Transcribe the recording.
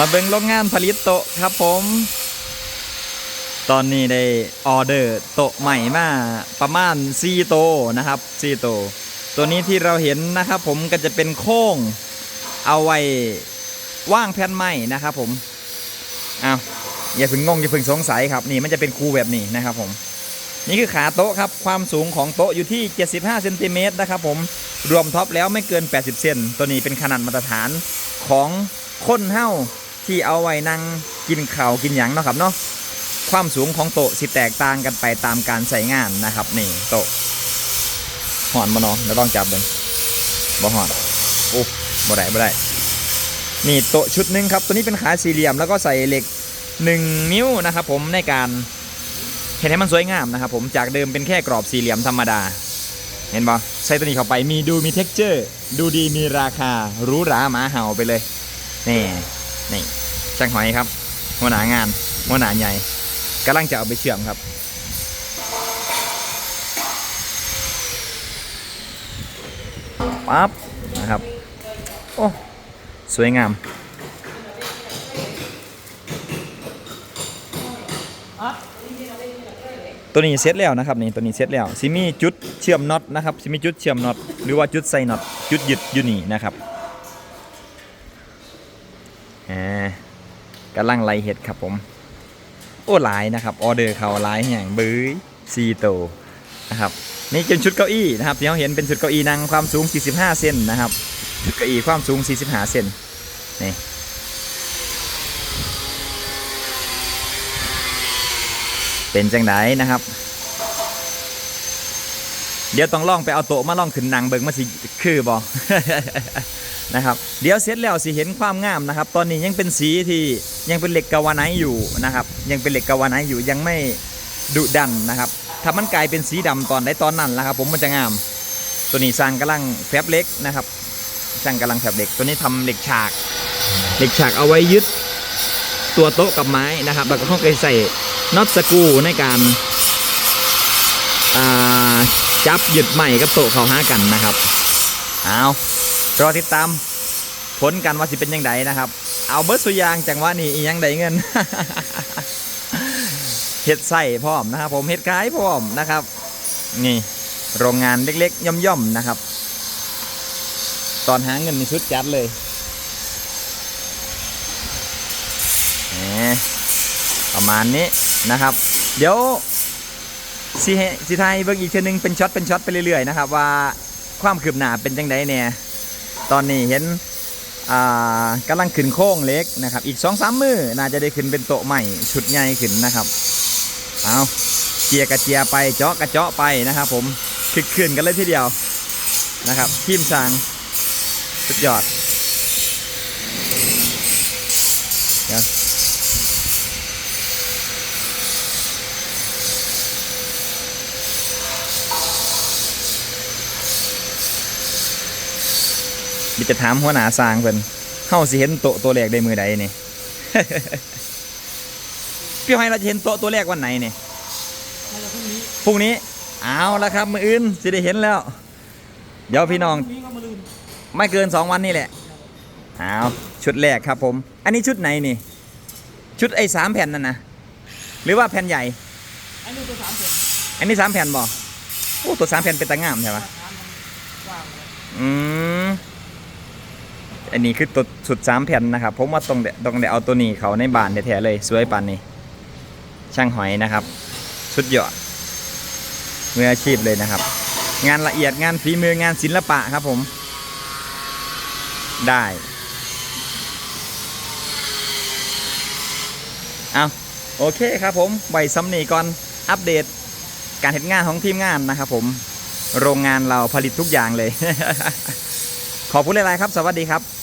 มาเบิ่งโรงงานผลิตโต๊ะครับผม ตอนนี้ได้ออเดอร์โต๊ะใหม่มาประมาณ4โตนะครับ4โตตัวนี้ที่เราเห็นนะครับผมก็จะเป็นโค้งเอาไว้ว่างแผ่นไม้นะครับผมเอาอย่าเพึ่งงงอย่าเพึ่งสงสัยครับนี่มันจะเป็นคูแบบนี้นะครับผมนี่คือขาโต๊ะครับความสูงของโต๊ะอยู่ที่ 75เซนติเมตรนะครับผมรวมท็อปแล้วไม่เกิน 80 เซนตัวนี้เป็นขนาดมาตรฐานของคนเฮ้า ที่เอาไว้นั่งกินข้าวกินหยังเนาะครับเนาะความสูงของโต๊ะสิแตกต่างกันไปตามการใส่งานนะครับนี่โต๊ะหอนมาเนาะเราต้องจับเลยบ่หอนโอ้บ่ได้บ่ได้นี่โต๊ะชุดหนึ่งครับตัวนี้เป็นขาสี่เหลี่ยมแล้วก็ใส่เหล็ก 1 นิ้วนะครับผมในการเห็นให้มันสวยงามนะครับผมจากเดิมเป็นแค่กรอบสี่เหลี่ยมธรรมดา เห็นปะใส่ตัวนี้เข้าไปมีดูมีเท็กเจอร์ ดูดีมีราคาหรูหราหมาเห่าไปเลยนี่ นี่ช่างหอยครับหัวหน้างานหัวหน้าใหญ่กำลังจะเอาไปเชื่อมครับปั๊บนะครับ โอ้ สวยงามตัวนี้เสร็จแล้วนะครับนี่ตัวนี้เสร็จแล้วซิมีจุดเชื่อมน็อตนะครับซิมีจุดเชื่อมน็อตหรือว่าจุดใส่น็อตจุดยึดอยู่นี่นะครับ อ่ากำลังไล่เห็ดครับผม โอ้หลายนะครับ ออเดอร์เขาหลายอย่างบื้อซีโตนะครับนี่เป็นชุดเก้าอี้นะครับที่เราเห็นเป็นชุดเก้าอี้นั่งความสูง 45 เซนนะครับ ชุดเก้าอี้ความสูง 45 เซนนี่เป็นจังไดนะครับ เดี๋ยวต้องล่องไปเอาโต๊ะมาล่องขึ้นนางเบิงมาสิคือบอ นะครับ เดี๋ยวเสร็จแล้วสิเห็นความงามนะครับ ตอนนี้ยังเป็นสีที่ยังเป็นเหล็กกาวานท์อยู่นะครับ ยังเป็นเหล็กกาวานท์อยู่ยังไม่ดุดันนะครับถ้ามันกลายเป็นสีดำตอนได้ตอนนั้นแล้วครับ ผมมันจะงาม ตัวนี้สร้างกำลังแฟบเล็กนะครับสร้างกำลังแฟบเล็กตัวนี้ทำเหล็กฉาก เหล็กฉากเอาไว้ยึดตัวโต๊ะกับไม้นะครับแล้วก็เข้าไปใส่น็อตสกูในการจับหยึดใหม่กับโต๊ะเขาห้ากันนะครับ เอา รอติดตามผลกันว่าสิเป็นยังไงนะครับ เอาเบิร์สุยางจังว่านี่ยังไดเงินเฮ็ดใส่พร้อมนะครับ ผมเฮ็ดขายพร้อมนะครับ นี่โรงงานเล็กๆ ย่อมๆนะครับ ตอนหาเงินนี่ชุดจัดเลยประมาณนี้นะครับ เดี๋ยวสิให้สิไทยเบิ่งอีกเทีนึงเป็นช็อตเป็นช็อตไปเรื่อยๆนะครับ ว่าความคืบหน้าเป็นจังไดเนี่ย ตอนนี้เห็นอ่ากำลังขึ้นโค้งเล็กนะครับ อีกสองสามมือน่าจะได้ขึ้นเป็นโต๊ะใหม่ชุดใหญ่ขึ้นนะครับ เอาเจียกระเจียไปเจาะกระเจาะไปนะครับ ผมคึกคืนกันเลยทีเดียวนะครับทีมสางสุดยอด บิจะถามหัวหน้าสร้างเพิ่นเฮาสิเห็นโต๊ะตัวแรกได้มือใดนี่ พี่ให้เราจะเห็นโต๊ะตัวแรกวันไหนนี่พรุ่งนี้เอาละครับมืออื่นสิได้เห็นแล้ว เดี๋ยวพี่น้อง ไม่เกินสองวันนี่แหละเอาชุดแรกครับผม อันนี้ชุดไหนนี่ ชุดไอ้สามแผ่นนั่นนะหรือว่าแผ่นใหญ่ อันนี้ตัวสามเสียงอันนี้สามแผ่นบ่โอ้ตัวสามแผ่นเป็นตางามใช่ปะว่างเลยอืม อันนี้คือตัวสุดสามแผ่นนะครับผมว่าต้องเดต้องได้เอาตัวนี้เขาในบานแท้ๆเลยสวยปานนี้ช่างหอยนะครับ สุดยอดมืออาชีพเลยนะครับ งานละเอียดงานฝีมืองานศิลปะครับผม ได้เอาโอเคครับผมไว้ซ้ำนี่ก่อนอัปเดตการเห็นงานของทีมงานนะครับผมโรงงานเราผลิตทุกอย่างเลย ขอบคุณหลายๆครับ สวัสดีครับ